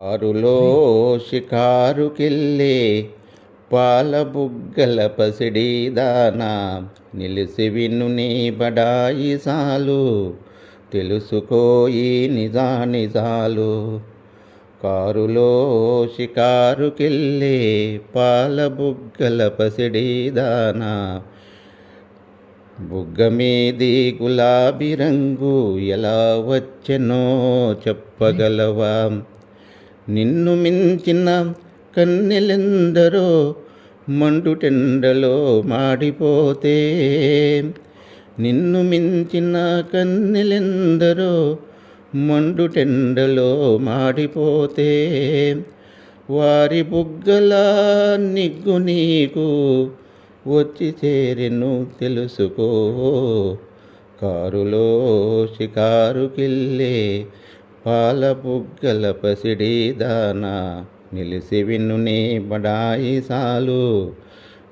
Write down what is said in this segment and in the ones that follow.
కారులో షికారుకెళ్ళే పాలబుగ్గల పసిడీదానా దానా నిలిసి విను నీ బడాయి సాలు. తెలుసుకోయి నిజా నిజాలు కారులో షికారుకెళ్ళే పాలబుగ్గల పసిడీదానా దానా బుగ్గ మీది గులాబీ రంగు ఎలా వచ్చెనో చెప్పగలవా? నిన్ను మించిన కన్నెలెందరో మండుటెండలో మాడిపోతే. నిన్ను మించిన కన్నెలెందరో మండుటెండలో మాడిపోతే. వారి బుగ్గల నిగ్గు నీకు వచ్చి చేరెను తెలుసుకో. కారులో షికారుకెళ్ళే పాల పసిడి దానా నిలిసి విను నీ బడాయి సాలు.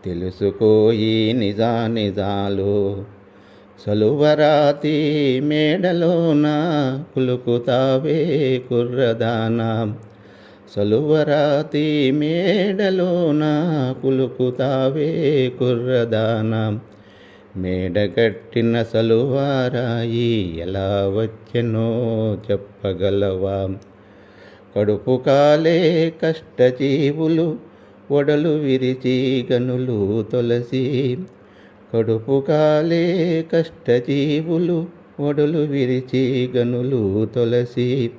తెలుసుకోయి నిజా నిజాలు. సలువరాతి మేడలోన కులుకుతావే కుర్రదానా. సలువరాతి మేడలోన కులుకుతావే కుర్రదానా. మేడగట్టిన సలువారాయి ఎలా వచ్చెనో చెప్పగలవా? కడుపు కాలే కష్టజీవులు ఒడలు విరిచి గనులు తొలసి కడుపు కాలే కష్టజీవులు ఒడలు విరిచి గనులు తొలసి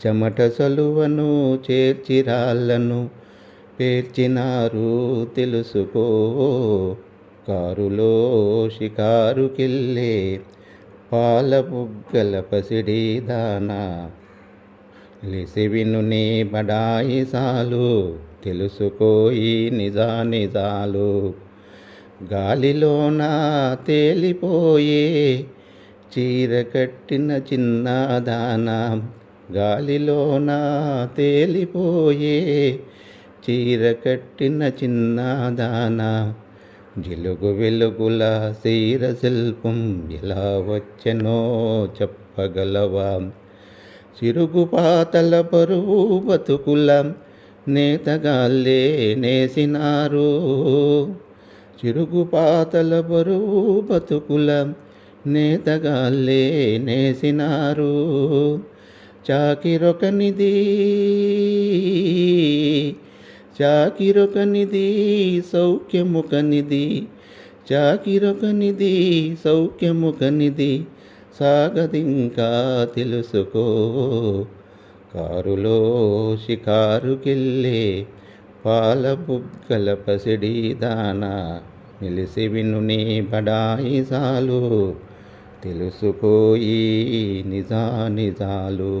చెమట సలువను చేర్చిరాళ్ళను పేర్చినారు తెలుసుకో. కారులో షికారుకెళ్ళే పాల బుగ్గల పసిడి దానా. లిసివిను నీ బడాయి సాలు తెలుసుకోయి నిజా నిజాలు గాలిలోన తేలిపోయే చీర కట్టిన చిన్నదానా గాలిలోన తేలిపోయే చీర కట్టిన చిన్నదానా జిలుగు వెలుగుల శీర శిల్పం ఎలా వచ్చెనో చెప్పగలవా? చిరుగు పాతల పరువు బతుకుల నేతగాల్లే నేసినారు. చిరుగు పాతల బరువు బతుకుల నేతగాల్లే నేసినారు. చాకిరొకనిది చాకిరొకనిది సౌఖ్యముకనిది చాకిరొకనిది సౌఖ్యముకనిది సాగదింకా తెలుసుకో. కారులో షికారుకెళ్ళే పాల బుగ్గల పసిడి దానా నిలిసి విను నీ బడాయి సాలు తెలుసుకోయి నిజా నిజాలు